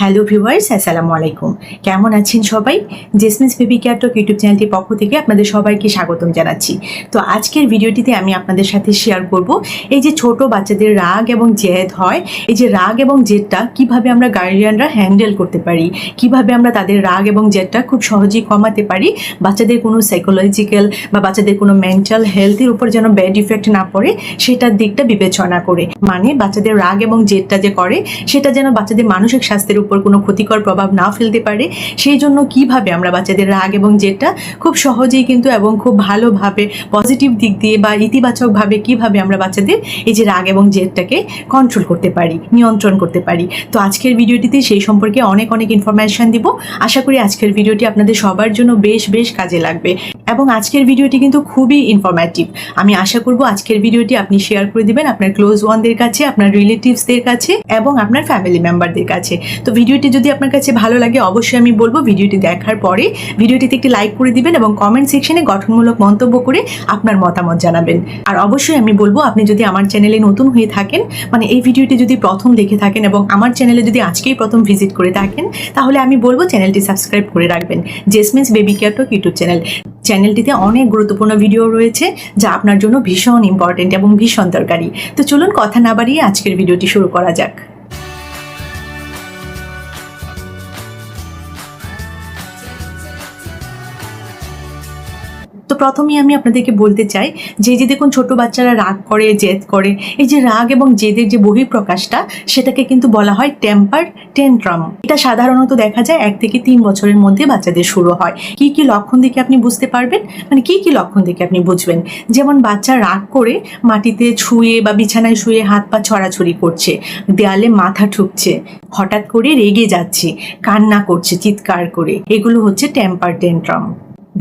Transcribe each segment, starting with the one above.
Hello viewers আসসালামু আলাইকুম কেমন আছেন সবাই? জেসমিস বেবি ক্যাটক ইউটিউব চ্যানেলটির পক্ষ থেকে আপনাদের সবাইকে স্বাগতম জানাচ্ছি। তো আজকের ভিডিওটিতে আমি আপনাদের সাথে শেয়ার করব এই যে ছোট বাচ্চাদের রাগ এবং জেদ হয়, এই যে রাগ এবং জেদটা কীভাবে আমরা গার্ডিয়ানরা হ্যান্ডেল করতে পারি, কীভাবে আমরা তাদের রাগ এবং জেদটা খুব সহজেই কমাতে পারি, বাচ্চাদের কোনো সাইকোলজিক্যাল বা বাচ্চাদের কোনো মেন্টাল হেলথের উপর যেন ব্যাড ইফেক্ট না পড়ে, সেটার দিকটা বিবেচনা করে। মানে বাচ্চাদের রাগ এবং জেদটা যে করে, সেটা যেন বাচ্চাদের মানসিক স্বাস্থ্যের উপর কোনো ক্ষতিকর প্রভাব না ফেলতে পারে। সেই জন্য কীভাবে আমরা বাচ্চাদের রাগ এবং জেদটা খুব সহজেই কিন্তু এবং খুব ভালোভাবে পজিটিভ দিক দিয়ে বা ইতিবাচকভাবে কীভাবে আমরা বাচ্চাদের এই যে রাগ এবং জেদটাকে কন্ট্রোল করতে পারি, নিয়ন্ত্রণ করতে পারি। তো আজকের ভিডিওটিতে সেই সম্পর্কে অনেক অনেক ইনফরমেশন দিব। আশা করি আজকের ভিডিওটি আপনাদের সবার জন্য বেশ বেশ কাজে লাগবে। এবং আজকের ভিডিওটি কিন্তু খুবই ইনফরমেটিভ আমি আশা করব আজকের ভিডিওটি আপনি শেয়ার করে দিবেন আপনার ক্লোজ ওয়ানদের কাছে, আপনার রিলেটিভসদের কাছে এবং আপনার ফ্যামিলি মেম্বারদের কাছে। তো ভিডিওটি যদি আপনার কাছে ভালো লাগে, অবশ্যই আমি বলব ভিডিওটি দেখার পরে ভিডিওটিতে একটি লাইক করে দিবেন এবং কমেন্ট সেকশনে গঠনমূলক মন্তব্য করে আপনার মতামত জানাবেন। আর অবশ্যই আমি বলব, আপনি যদি আমার চ্যানেলে নতুন হয়ে থাকেন মানে এই ভিডিওটি যদি প্রথম দেখে থাকেন এবং আমার চ্যানেলে যদি আজকেই প্রথম ভিজিট করে থাকেন, তাহলে আমি বলব চ্যানেলটি সাবস্ক্রাইব করে রাখবেন। Jasmine's baby care talk YouTube channel চ্যানেলটিতে অনেক গুরুত্বপূর্ণ ভিডিও রয়েছে, যা আপনার জন্য ভীষণ ইম্পর্টেন্ট এবং ভীষণ দরকারি। তো চলুন কথা না বাড়িয়ে আজকের ভিডিওটি শুরু করা যাক। প্রথমেই আমি আপনাদেরকে বলতে চাই যে যে দেখুন ছোট বাচ্চারা রাগ করে, জেদ করে, এই যে রাগ এবং জেদের যে বহিঃপ্রকাশটা সেটাকে কিন্তু বলা হয় টেম্পার টেন্ট্রাম এটা সাধারণত দেখা যায় এক থেকে তিন বছরের মধ্যে বাচ্চাদের শুরু হয়। কি কি লক্ষণ দেখে আপনি বুঝতে পারবেন? মানে কি কি লক্ষণ দেখে আপনি বুঝবেন? যেমন বাচ্চা রাগ করে মাটিতে ছুঁয়ে বা বিছানায় শুয়ে হাত পা ছড়াছড়ি করছে, দেয়ালে মাথা ঠুকছে, হঠাৎ করে রেগে যাচ্ছে, কান্না করছে, চিৎকার করে। এগুলো হচ্ছে টেম্পার টেন্ট্রাম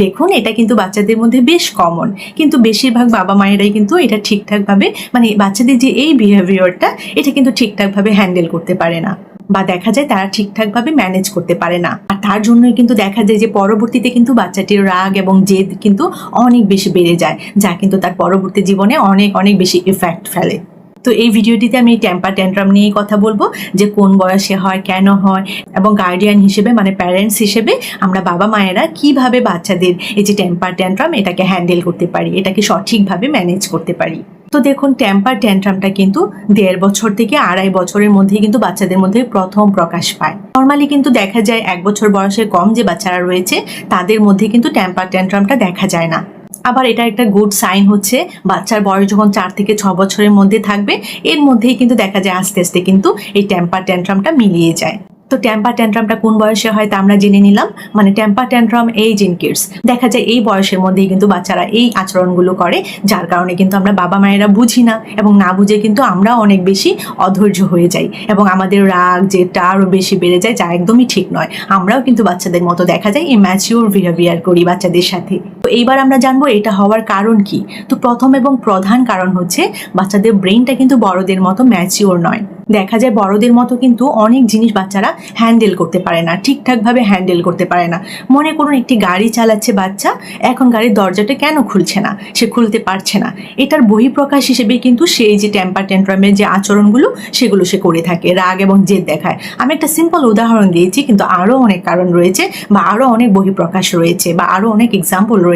দেখুন, এটা কিন্তু বাচ্চাদের মধ্যে বেশ কমন কিন্তু বেশিরভাগ বাবা মায়েরাই কিন্তু এটা ঠিকঠাকভাবে মানে বাচ্চাদের যে এই বিহেভিয়ারটা এটা কিন্তু ঠিকঠাকভাবে হ্যান্ডেল করতে পারে না। বা দেখা যায় তারা ঠিকঠাকভাবে ম্যানেজ করতে পারে না। আর তার জন্যই কিন্তু দেখা যায় যে পরবর্তীতে কিন্তু বাচ্চাটির রাগ এবং জেদ কিন্তু অনেক বেশি বেড়ে যায়, যা কিন্তু তার পরবর্তী জীবনে অনেক অনেক বেশি ইফেক্ট ফেলে। তো এই ভিডিওটিতে আমি টেম্পার ট্যান্ট্রাম নিয়েই কথা বলব যে কোন বয়সে হয়, কেন হয় এবং গার্ডিয়ান হিসেবে মানে প্যারেন্টস হিসেবে আমরা বাবা মায়েরা কীভাবে বাচ্চাদের এই যে টেম্পার ট্যান্ট্রাম এটাকে হ্যান্ডেল করতে পারি, এটাকে সঠিকভাবে ম্যানেজ করতে পারি। তো দেখুন টেম্পার ট্যান্ট্রামটা কিন্তু দেড় বছর থেকে আড়াই বছরের মধ্যেই কিন্তু বাচ্চাদের মধ্যে প্রথম প্রকাশ পায়। নর্মালি কিন্তু দেখা যায় এক বছর বয়সের কম যে বাচ্চারা রয়েছে, তাদের মধ্যে কিন্তু টেম্পার ট্যান্ট্রামটা দেখা যায় না। আবার এটা একটা গুড সাইন হচ্ছে, বাচ্চার বয়স যখন চার থেকে ছ বছরের মধ্যে থাকবে, এর মধ্যেই কিন্তু দেখা যায় আস্তে আস্তে কিন্তু এই টেম্পার ট্যান্ট্রামটা মিলিয়ে যায়। তো টেম্পার ট্যান্ট্রামটা কোন বয়সে হয় তা আমরা জেনে নিলাম মানে temper tantrum age in kids দেখা যায় এই বয়সের মধ্যেই কিন্তু বাচ্চারা এই আচরণগুলো করে, যার কারণে কিন্তু আমরা বাবা মায়েরা বুঝি না, এবং না বুঝে কিন্তু আমরা অনেক বেশি অধৈর্য হয়ে যাই, এবং আমাদের রাগ যেটা আরও বেশি বেড়ে যায়, যা একদমই ঠিক নয়। আমরাও কিন্তু বাচ্চাদের মতো দেখা যায় এই ম্যাচিওর বিহেভিয়ার করি বাচ্চাদের সাথে। তো এইবার আমরা জানব এটা হওয়ার কারণ কি। তো প্রথম এবং প্রধান কারণ হচ্ছে বাচ্চাদের ব্রেনটা কিন্তু বড়দের মতো ম্যাচিওর নয়। দেখা যায় বড়দের মতো কিন্তু অনেক জিনিস বাচ্চারা হ্যান্ডেল করতে পারে না, ঠিকঠাকভাবে হ্যান্ডেল করতে পারে না। মনে করুন একটি গাড়ি চালাচ্ছে বাচ্চা, এখন গাড়ির দরজাটা কেন খুলছে না? সে খুলতে পারছে না। এটার বহিঃপ্রকাশ হিসেবে কিন্তু সেই যে টেম্পার টেন্ট্রামের যে আচরণগুলো, সেগুলো সে করে থাকে, রাগ এবং জেদ দেখায়। আমি একটা সিম্পল উদাহরণ দিয়েছি, কিন্তু আরও অনেক কারণ রয়েছে বা আরও অনেক বহিঃপ্রকাশ রয়েছে বা আরও অনেক এক্সাম্পল রয়েছে।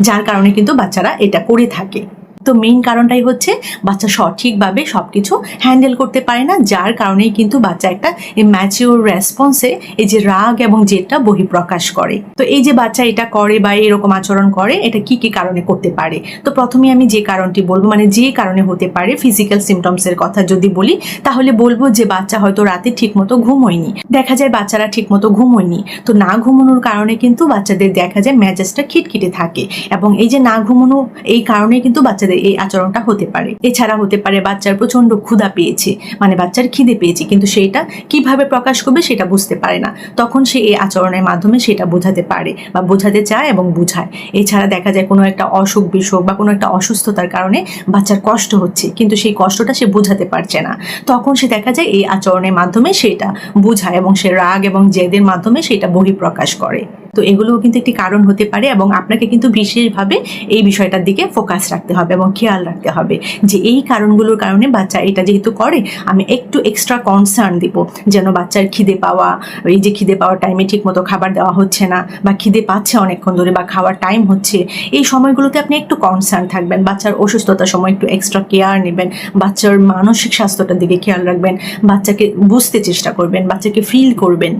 যার কারণে কিন্তু বাচ্চারা এটা করে থাকে। তো মেইন কারণটাই হচ্ছে বাচ্চা সঠিকভাবে সব কিছু হ্যান্ডেল করতে পারে না, যার কারণেই কিন্তু বাচ্চা একটা ম্যাচিওর রেসপন্সে এই যে রাগ এবং জেদটা বহিঃপ্রকাশ করে। তো এই যে বাচ্চা এটা করে বা এরকম আচরণ করে, এটা কি কি কারণে করতে পারে? তো প্রথমে আমি যে কারণটি বলব মানে যে কারণে হতে পারে ফিজিক্যাল সিমটমসের কথা যদি বলি, তাহলে বলব যে বাচ্চা হয়তো রাতে ঠিকমতো ঘুম হয়নি। দেখা যায় বাচ্চারা ঠিকমতো ঘুম হয়নি। তো না ঘুমানোর কারণে কিন্তু বাচ্চাদের দেখা যায় মেজাজটা খিটখিটে থাকে এবং এই যে না ঘুমানো, এই কারণে কিন্তু বাচ্চাদের এই আচরণটা হতে পারে। এছাড়া হতে পারে বাচ্চার প্রচণ্ড ক্ষুধা পেয়েছে মানে বাচ্চার খিদে পেয়েছে, কিন্তু সেইটা কীভাবে প্রকাশ করবে সেটা বুঝতে পারে না। তখন সে এই আচরণের মাধ্যমে সেটা বোঝাতে পারে বা বোঝাতে চায় এবং বুঝায়। এছাড়া দেখা যায় কোনো একটা অসুখ বিসুখ বা কোনো একটা অসুস্থতার কারণে বাচ্চার কষ্ট হচ্ছে, কিন্তু সেই কষ্টটা সে বোঝাতে পারছে না। তখন সে দেখা যায় এই আচরণের মাধ্যমে সেটা বোঝায় এবং সে রাগ এবং জেদের মাধ্যমে সেটা বহিঃপ্রকাশ করে। তো এগুলোও কিন্তু একটি কারণ হতে পারে এবং আপনাকে কিন্তু বিশেষভাবে এই বিষয়টার দিকে ফোকাস রাখতে হবে এবং খেয়াল রাখতে হবে যে এই কারণগুলোর কারণে বাচ্চা এটা যেহেতু করে, আমি একটু এক্সট্রা কনসার্ন দিব। যেন বাচ্চার খিদে পাওয়া, এই যে খিদে পাওয়ার টাইমে ঠিক মতো খাবার দেওয়া হচ্ছে না বা খিদে পাচ্ছে অনেকক্ষণ ধরে বা খাওয়ার টাইম হচ্ছে, এই সময়গুলোতে আপনি একটু কনসার্ন থাকবেন। বাচ্চার অসুস্থতার সময় একটু এক্সট্রা কেয়ার নেবেন। বাচ্চার মানসিক স্বাস্থ্যটার দিকে খেয়াল রাখবেন। বাচ্চাকে বুঝতে চেষ্টা করবেন। বাচ্চাকে ফিল করবেন।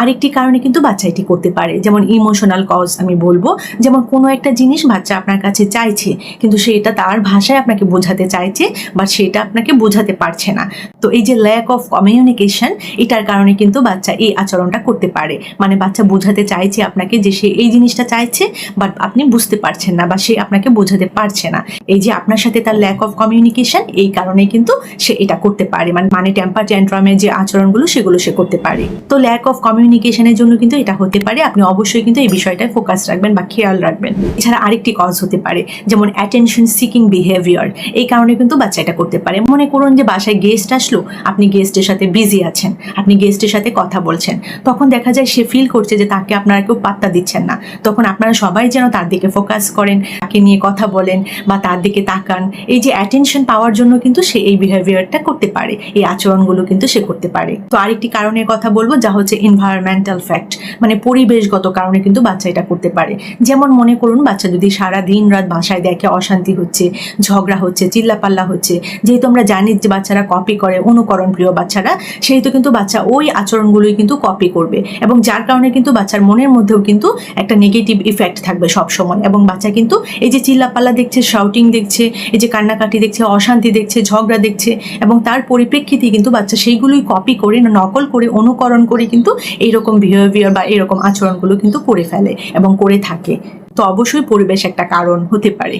আরেকটি কারণে কিন্তু বাচ্চা এটি করতে পারে। যেমন ইমোশনাল কজ আমি বলব। যেমন কোনো একটা জিনিস বাচ্চা আপনার কাছে চাইছে, কিন্তু সেটা তার ভাষায় আপনাকে বোঝাতে চাইছে বা সেটা আপনাকে বোঝাতে পারছে না। তো এই যে ল্যাক অফ কমিউনিকেশন এটার কারণে কিন্তু বাচ্চা এই আচরণটা করতে পারে। মানে বাচ্চা বোঝাতে চাইছে আপনাকে যে সে এই জিনিসটা চাইছে বাট আপনি বুঝতে পারছেন না বা সে আপনাকে বোঝাতে পারছে না। এই যে আপনার সাথে তার ল্যাক অফ কমিউনিকেশন এই কারণে কিন্তু সে এটা করতে পারে। মানে মানে টেম্পার ট্যান্ট্রামের যে আচরণগুলো, সেগুলো সে করতে পারে। তো ল্যাক অফ কমিউনিকেশনের জন্য কিন্তু এটা হতে পারে। আপনি অবশ্যই কিন্তু এই বিষয়টায় ফোকাস রাখবেন বা খেয়াল রাখবেন। এছাড়া আরেকটি কজ হতে পারে, যেমন অ্যাটেনশন সিকিং বিহেভিয়ার এই কারণে কিন্তু বাচ্চা এটা করতে পারে। মনে করুন যে বাসায় গেস্ট আসলো, আপনি গেস্টের সাথে বিজি আছেন, আপনি গেস্টের সাথে কথা বলছেন। তখন দেখা যায় সে ফিল করছে যে তাকে আপনারা কেউ পাত্তা দিচ্ছেন না। তখন আপনারা সবাই যেন তার দিকে ফোকাস করেন, তাকে নিয়ে কথা বলেন বা তার দিকে তাকান। এই যে অ্যাটেনশন পাওয়ার জন্য কিন্তু সে এই বিহেভিয়ারটা করতে পারে। এই আচরণগুলো কিন্তু সে করতে পারে। তো আরেকটি কারণের কথা বলব, যা হচ্ছে এনভায়রনমেন্টাল ফ্যাক্ট মানে পরিবেশগত কারণে কিন্তু বাচ্চা এটা করতে পারে। যেমন মনে করুন, বাচ্চা যদি সারা দিন রাত বাসায় দেখে অশান্তি হচ্ছে, ঝগড়া হচ্ছে, চিল্লাপাল্লা হচ্ছে, যেহেতু আমরা জানি যে বাচ্চারা কপি করে অনুকরণ প্রিয় বাচ্চারা, সেহেতু কিন্তু বাচ্চা ওই আচরণগুলোই কিন্তু কপি করবে এবং যার কারণে কিন্তু বাচ্চার মনের মধ্যেও কিন্তু একটা নেগেটিভ ইফেক্ট থাকবে সব সময় এবং বাচ্চা কিন্তু এই যে চিল্লাপাল্লা দেখছে শাউটিং দেখছে, এই যে কান্নাকাটি দেখছে, অশান্তি দেখছে, ঝগড়া দেখছে এবং তার পরিপ্রেক্ষিতে কিন্তু বাচ্চা সেইগুলোই কপি করে, নকল করে, অনুকরণ করে কিন্তু এইরকম বিহেভিয়ার বা এরকম আচরণগুলো কিন্তু করে ফেলে এবং করে থাকে। তো অবশ্যই পরিবেশ একটা কারণ হতে পারে।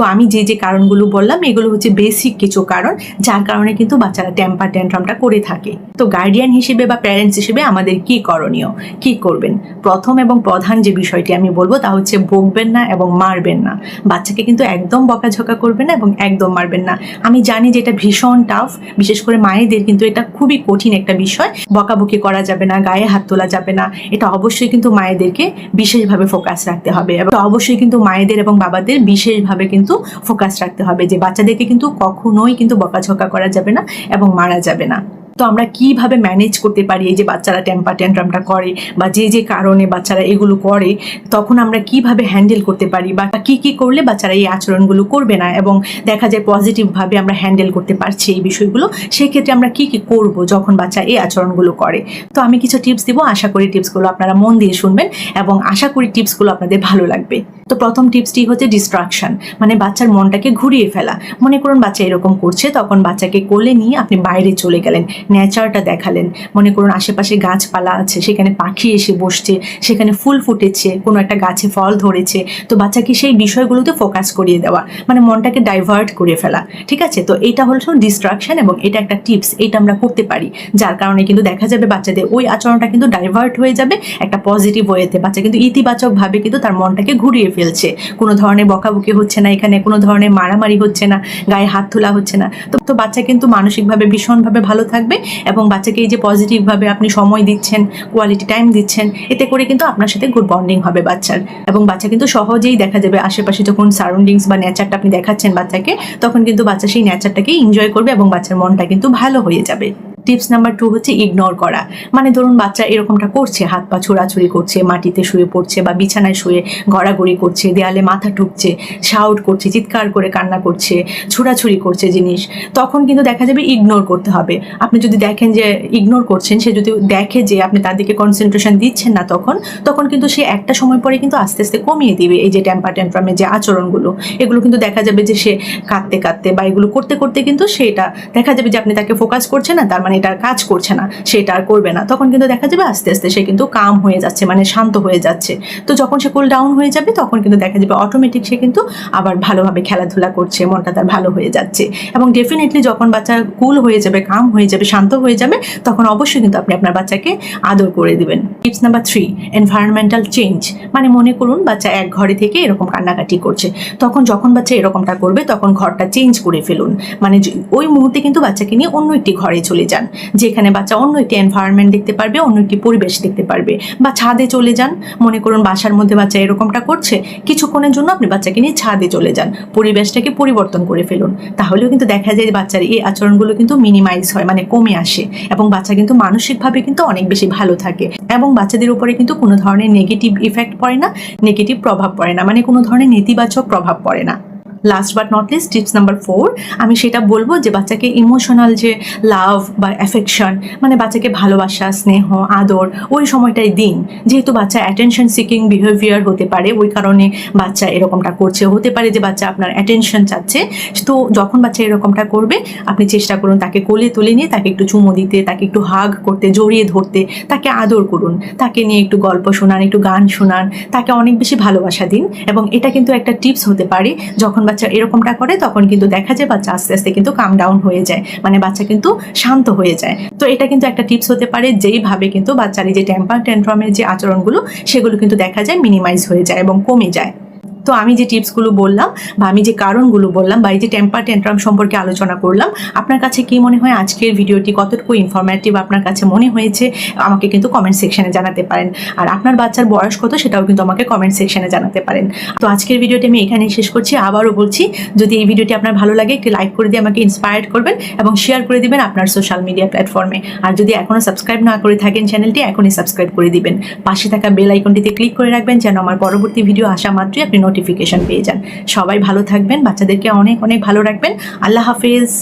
তো আমি যে যে কারণগুলো বললাম, এগুলো হচ্ছে বেসিক কিছু কারণ, যার কারণে কিন্তু বাচ্চারা টেম্পার ট্যান্ট্রামটা করে থাকে। তো গার্ডিয়ান হিসেবে বা প্যারেন্টস হিসেবে আমাদের কি করণীয়? কি করবেন? প্রথম এবং প্রধান যে বিষয়টি আমি বলব, তা হচ্ছে বকবেন না এবং মারবেন না। বাচ্চাকে কিন্তু একদম বকাঝকা করবেন না এবং একদম মারবেন না। আমি জানি যে এটা ভীষণ টাফ বিশেষ করে মায়েদের কিন্তু এটা খুবই কঠিন একটা বিষয়। বকাবকি করা যাবে না, গায়ে হাত তোলা যাবে না। এটা অবশ্যই কিন্তু মায়েদেরকে বিশেষভাবে ফোকাস রাখতে হবে। এবং অবশ্যই কিন্তু মায়েদের এবং বাবাদের বিশেষভাবে কিন্তু ফোকাস রাখতে হবে যে বাচ্চাদেরকে কিন্তু কখনোই কিন্তু বকাঝকা করা যাবে না এবং মারা যাবে না। তো আমরা কীভাবে ম্যানেজ করতে পারি এই যে বাচ্চারা টেম্পার ট্যান্ট্রামটা করে বা যে যে কারণে বাচ্চারা এগুলো করে, তখন আমরা কীভাবে হ্যান্ডেল করতে পারি বা কি কি করলে বাচ্চারা এই আচরণগুলো করবে না এবং দেখা যায় পজিটিভভাবে আমরা হ্যান্ডেল করতে পারছি এই বিষয়গুলো সেই ক্ষেত্রে আমরা কি কি করব যখন বাচ্চা এই আচরণগুলো করে? তো আমি কিছু টিপস দিব। আশা করি টিপসগুলো আপনারা মন দিয়ে শুনবেন এবং আশা করি টিপসগুলো আপনাদের ভালো লাগবে। তো প্রথম টিপসটি হচ্ছে ডিস্ট্রাকশন মানে বাচ্চার মনটাকে ঘুরিয়ে ফেলা। মনে করুন বাচ্চা এরকম করছে, তখন বাচ্চাকে কোলে নিয়ে আপনি বাইরে চলে গেলেন, নেচারটা দেখালেন। মনে করুন আশেপাশে গাছপালা আছে, সেখানে পাখি এসে বসছে, সেখানে ফুল ফুটেছে, কোনো একটা গাছে ফল ধরেছে, তো বাচ্চাকে সেই বিষয়গুলোতে ফোকাস করিয়ে দেওয়া মানে মনটাকে ডাইভার্ট করে ফেলা, ঠিক আছে? তো এটা হলো ডিস্ট্রাকশন এবং এটা একটা টিপস এটা আমরা করতে পারি। যার কারণে কিন্তু দেখা যাবে বাচ্চাদের ওই আচরণটা কিন্তু ডাইভার্ট হয়ে যাবে, একটা পজিটিভ ওয়েতে বাচ্চা কিন্তু ইতিবাচকভাবে কিন্তু তার মনটাকে ঘুরিয়ে ফেলছে। কোনো ধরনের বকাবকি হচ্ছে না এখানে, কোনো ধরনের মারামারি হচ্ছে না, গায়ে হাত তোলা হচ্ছে না। তো তো বাচ্চা কিন্তু মানসিকভাবে ভীষণভাবে ভালো থাকবে এবং বাচ্চাকে এই যে পজিটিভভাবে আপনি সময় দিচ্ছেন কোয়ালিটি টাইম দিচ্ছেন, এতে করে কিন্তু আপনার সাথে গুড বন্ডিং হবে বাচ্চার। এবং বাচ্চা কিন্তু সহজেই দেখা যাবে আশেপাশে যখন সারাউন্ডিংস বা নেচারটা আপনি দেখাচ্ছেন বাচ্চাকে, তখন কিন্তু বাচ্চা সেই নেচারটাকে এনজয় করবে এবং বাচ্চার মনটা কিন্তু ভালো হয়ে যাবে। টিপস নাম্বার টু হচ্ছে ইগনোর করা। মানে ধরুন বাচ্চা এরকমটা করছে, হাত পা ছোড়াছুড়ি করছে, মাটিতে শুয়ে পড়ছে বা বিছানায় শুয়ে গড়াগড়ি করছে, দেয়ালে মাথা ঠুকছে শাউট করছে, চিৎকার করে কান্না করছে, ছোড়াছুড়ি করছে জিনিস, তখন কিন্তু দেখা যাবে ইগনোর করতে হবে। আপনি যদি দেখেন যে ইগনোর করছেন, সে যদি দেখে যে আপনি তার দিকে কনসেন্ট্রেশন দিচ্ছেন না তখন তখন কিন্তু সে একটা সময় পরে কিন্তু আস্তে আস্তে কমিয়ে দিবে। এই যে টেম্পার টেম্পারামের যে আচরণগুলো, এগুলো কিন্তু দেখা যাবে যে সে কাঁদতে কাঁদতে বা এগুলো করতে করতে কিন্তু সেটা দেখা যাবে যে আপনি তাকে ফোকাস করছেন না, তার মানে এটা কাজ করছে না, সেটা আর করবে না। তখন কিন্তু দেখা যাবে আস্তে আস্তে সে কিন্তু কাম হয়ে যাচ্ছে মানে শান্ত হয়ে যাচ্ছে। তো যখন সে কুল ডাউন হয়ে যাবে, তখন কিন্তু দেখা যাবে অটোমেটিক সে কিন্তু আবার ভালোভাবে খেলাধুলা করছে, মনটা তার ভালো হয়ে যাচ্ছে। এবং ডেফিনেটলি যখন বাচ্চা কুল হয়ে যাবে কাম হয়ে যাবে, শান্ত হয়ে যাবে, তখন অবশ্যই কিন্তু আপনি আপনার বাচ্চাকে আদর করে দিবেন। Tips number three environmental change মানে মনে করুন, বাচ্চা এক ঘরে থেকে এরকম কান্নাকাটি করছে। তখন যখন বাচ্চা এরকমটা করবে, তখন ঘরটা চেঞ্জ করে ফেলুন। মানে ওই মুহূর্তে কিন্তু বাচ্চাকে নিয়ে অন্য একটি ঘরে চলে যান। যান, যেখানে বাচ্চা অন্য একটি এনভায়রনমেন্ট দেখতে পারবে, অন্য একটি পরিবেশ দেখতে পারবে। বা ছাদে চলে যান, মনে করুন বাসার মধ্যে বাচ্চা এরকমটা করছে, কিছুক্ষণের জন্য আপনি বাচ্চাকে নিয়ে ছাদে চলে যান। পরিবেশটাকে পরিবর্তন করে ফেলুন। তাহলেও কিন্তু দেখা যায় বাচ্চার এই আচরণগুলো কিন্তু মিনিমাইজ হয় মানে কমে আসে। এবং বাচ্চা কিন্তু মানসিকভাবে কিন্তু অনেক বেশি ভালো থাকে। এবং বাচ্চাদের উপরে কিন্তু কোনো ধরনের নেগেটিভ ইফেক্ট পড়ে না নেগেটিভ প্রভাব পড়ে না মানে কোনো ধরনের নেতিবাচক প্রভাব পড়ে না। Last but not least tips number four আমি সেটা বলব যে বাচ্চাকে ইমোশনাল যে লাভ বা অ্যাফেকশন মানে বাচ্চাকে ভালোবাসা, স্নেহ, আদর, ওই সময়টাই দিন। যেহেতু বাচ্চা অ্যাটেনশন সিকিং বিহেভিয়ার হতে পারে, ওই কারণে বাচ্চা এরকমটা করছে। হতে পারে যে বাচ্চা আপনার অ্যাটেনশন চাচ্ছে, তো যখন বাচ্চা এরকমটা করবে, আপনি চেষ্টা করুন তাকে কোলে তুলে নিয়ে, তাকে একটু চুমো দিতে, তাকে একটু হাগ করতে, জড়িয়ে ধরতে, তাকে আদর করুন। তাকে নিয়ে একটু গল্প শোনান, একটু গান শোনান, তাকে অনেক বেশি ভালোবাসা দিন। এবং এটা কিন্তু একটা টিপস হতে পারে, যখন বাচ্চা এরকমটা করে, তখন কিন্তু দেখা যায় বাচ্চা আস্তে আস্তে কিন্তু কাম ডাউন হয়ে যায়। মানে বাচ্চা কিন্তু শান্ত হয়ে যায়। তো এটা কিন্তু একটা টিপস হতে পারে, যেইভাবে কিন্তু বাচ্চার এই যে টেম্পার ট্যান্ট্রামের যে আচরণগুলো, সেগুলো কিন্তু দেখা যায় মিনিমাইজ হয়ে যায় এবং কমে যায়। তো আমি যে টিপসগুলো বললাম বা আমি যে কারণগুলো বললাম বা এই যে টেম্পার ট্যান্ট্রাম সম্পর্কে আলোচনা করলাম, আপনার কাছে কি মনে হয় আজকের ভিডিওটি কতটুকু ইনফরমেটিভ আপনার কাছে মনে হয়েছে? আমাকে কিন্তু কমেন্ট সেকশনে জানাতে পারেন। আর আপনার বাচ্চার বয়স কত সেটাও কিন্তু আমাকে কমেন্ট সেকশনে জানাতে পারেন। তো আজকের ভিডিওটি আমি এখানেই শেষ করছি। আবারও বলছি, যদি এই ভিডিওটি আপনার ভালো লাগে, একটি লাইক করে দিয়ে আমাকে ইন্সপায়ার্ড করবেন এবং শেয়ার করে দিবেন আপনার সোশ্যাল মিডিয়া প্ল্যাটফর্মে আর যদি এখনও সাবস্ক্রাইব না করে থাকেন চ্যানেলটি এখনই সাবস্ক্রাইব করে দিবেন। পাশে থাকা বেল আইকনটিতে ক্লিক করে রাখবেন যেন আমার পরবর্তী ভিডিও আসা মাত্রই আপনি নোটিফিকেশন পেয়ে যান। সবাই ভালো থাকবেন বাচ্চাদেরকে অনেক অনেক ভালো রাখবেন। আল্লাহ হাফিজ।